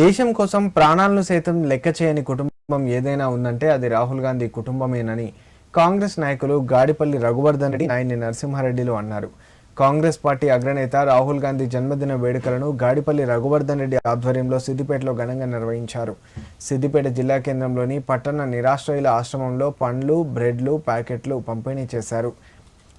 దేశం కోసం ప్రాణాలను సైతం లెక్క చేయని కుటుంబం ఏదైనా ఉందంటే అది రాహుల్ గాంధీ కుటుంబమేనని కాంగ్రెస్ నాయకులు గాడిపల్లి రఘువర్ధన్ రెడ్డి నాయని నరసింహారెడ్డిలు అన్నారు. కాంగ్రెస్ పార్టీ అగ్రనేత రాహుల్ గాంధీ జన్మదిన వేడుకలను గాడిపల్లి రఘువర్ధన్ రెడ్డి ఆధ్వర్యంలో సిద్దిపేటలో ఘనంగా నిర్వహించారు. సిద్దిపేట జిల్లా కేంద్రంలోని పట్టణ నిరాశ్రయుల ఆశ్రమంలో పండ్లు బ్రెడ్లు ప్యాకెట్లు పంపిణీ చేశారు.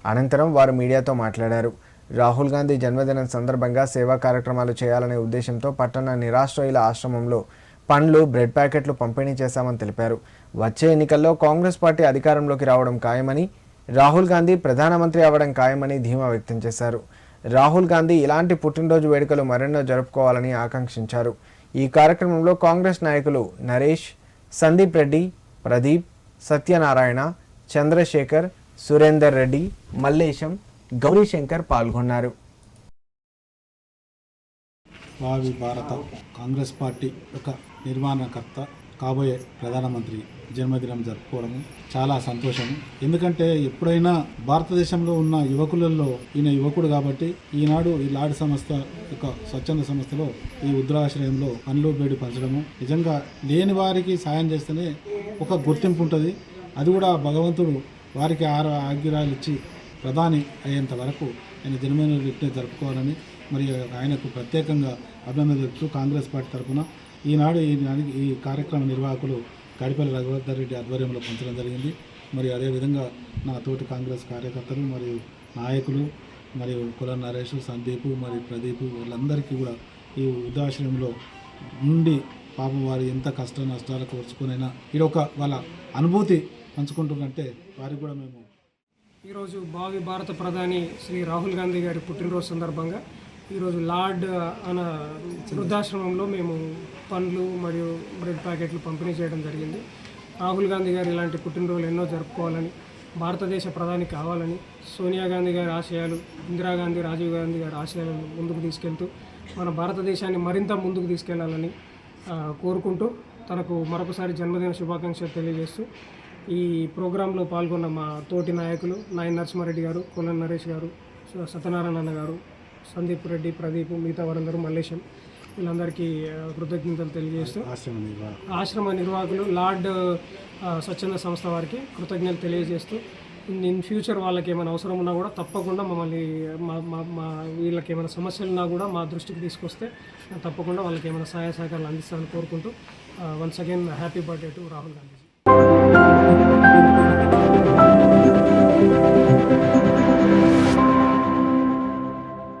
అనంతరం వారు మీడియాతో మాట్లాడారు. రాహుల్ గాంధీ జన్మదినం సందర్భంగా సేవా కార్యక్రమాలు చేయాలనే ఉద్దేశంతో పట్టణ నిరాశ్రయుల ఆశ్రమంలో పండ్లు బ్రెడ్ ప్యాకెట్లు పంపిణీ చేశామని తెలిపారు. వచ్చే ఎన్నికల్లో కాంగ్రెస్ పార్టీ అధికారంలోకి రావడం ఖాయమని రాహుల్ గాంధీ ప్రధానమంత్రి అవ్వడం ఖాయమని ధీమా వ్యక్తం చేశారు. రాహుల్ గాంధీ ఇలాంటి పుట్టినరోజు వేడుకలు మరెన్నో జరుపుకోవాలని ఆకాంక్షించారు. ఈ కార్యక్రమంలో కాంగ్రెస్ నాయకులు నరేష్ సందీప్ రెడ్డి ప్రదీప్ సత్యనారాయణ చంద్రశేఖర్ సురేందర్ రెడ్డి మల్లేశం గౌరీశంకర్ పాల్గొన్నారు. భావి భారత కాంగ్రెస్ పార్టీ యొక్క నిర్మాణకర్త కాబోయే ప్రధానమంత్రి జన్మదినం జరుపుకోవడము చాలా సంతోషం ఎందుకంటే ఎప్పుడైనా భారతదేశంలో ఉన్న యువకులలో ఈయన యువకుడు కాబట్టి ఈనాడు ఈ లాడ్ సంస్థ యొక్క స్వచ్ఛంద సంస్థలో ఈ ఉద్రాశ్రయంలో పనులు బేడి పంచడము నిజంగా లేని వారికి సాయం చేస్తేనే ఒక గుర్తింపు ఉంటుంది. అది కూడా భగవంతుడు వారికి ఆరు ఆగ్రహాలు ఇచ్చి ప్రధాని అయ్యేంత వరకు ఆయన జన్మదిన ఇట్లే జరుపుకోవాలని మరి ఆయనకు ప్రత్యేకంగా అభినందనలు తెలుపుతూ కాంగ్రెస్ పార్టీ తరఫున ఈనాడు ఈ ఈ కార్యక్రమ నిర్వాహకులు కడిపల్లి రఘువర్ధర్ రెడ్డి ఆధ్వర్యంలో పంచడం జరిగింది. మరి అదేవిధంగా నా తోటి కాంగ్రెస్ కార్యకర్తలు మరియు నాయకులు మరియు కుల నరేష్ సందీప్ మరియు ప్రదీప్ వీళ్ళందరికీ కూడా ఈ వృద్ధాశ్రమంలో ఉండి పాపం వారు ఎంత కష్ట నష్టాలు కోర్చుకునైనా ఇది ఒక వాళ్ళ అనుభూతి పంచుకుంటున్నట్టే వారికి కూడా మేము ఈరోజు భావి భారత ప్రధాని శ్రీ రాహుల్ గాంధీ గారి పుట్టినరోజు సందర్భంగా ఈరోజు లార్డ్ అన్న వృద్ధాశ్రమంలో మేము పండ్లు మరియు బ్రెడ్ ప్యాకెట్లు పంపిణీ చేయడం జరిగింది. రాహుల్ గాంధీ గారు ఇలాంటి పుట్టినరోజులు ఎన్నో జరుపుకోవాలని భారతదేశ ప్రధాని కావాలని సోనియా గాంధీ గారి ఆశయాలు ఇందిరాగాంధీ రాజీవ్ గాంధీ గారి ఆశయాలను ముందుకు తీసుకెళ్తూ మన భారతదేశాన్ని మరింత ముందుకు తీసుకెళ్ళాలని కోరుకుంటూ తనకు మరొకసారి జన్మదిన శుభాకాంక్షలు తెలియజేస్తూ ఈ ప్రోగ్రాంలో పాల్గొన్న మా తోటి నాయకులు నాయన్ నరసింహారెడ్డి గారు కొన నరేష్ గారు సత్యనారాయణ గారు సందీప్ రెడ్డి ప్రదీప్ మిగతా వారందరూ మల్లేశం. వీళ్ళందరికీ కృతజ్ఞతలు తెలియజేస్తూ ఆశ్రమ నిర్వాహకులు లార్డ్ స్వచ్ఛంద సంస్థ వారికి కృతజ్ఞతలు తెలియజేస్తూ ఇన్ ఫ్యూచర్ వాళ్ళకి ఏమైనా అవసరం ఉన్నా కూడా తప్పకుండా మమ్మల్ని మా మా మా వీళ్ళకి ఏమైనా సమస్యలు ఉన్నా కూడా మా దృష్టికి తీసుకొస్తే తప్పకుండా వాళ్ళకి ఏమైనా సహాయ సహకారాలు అందిస్తామని కోరుకుంటూ once again happy birthday to Rahul Gandhi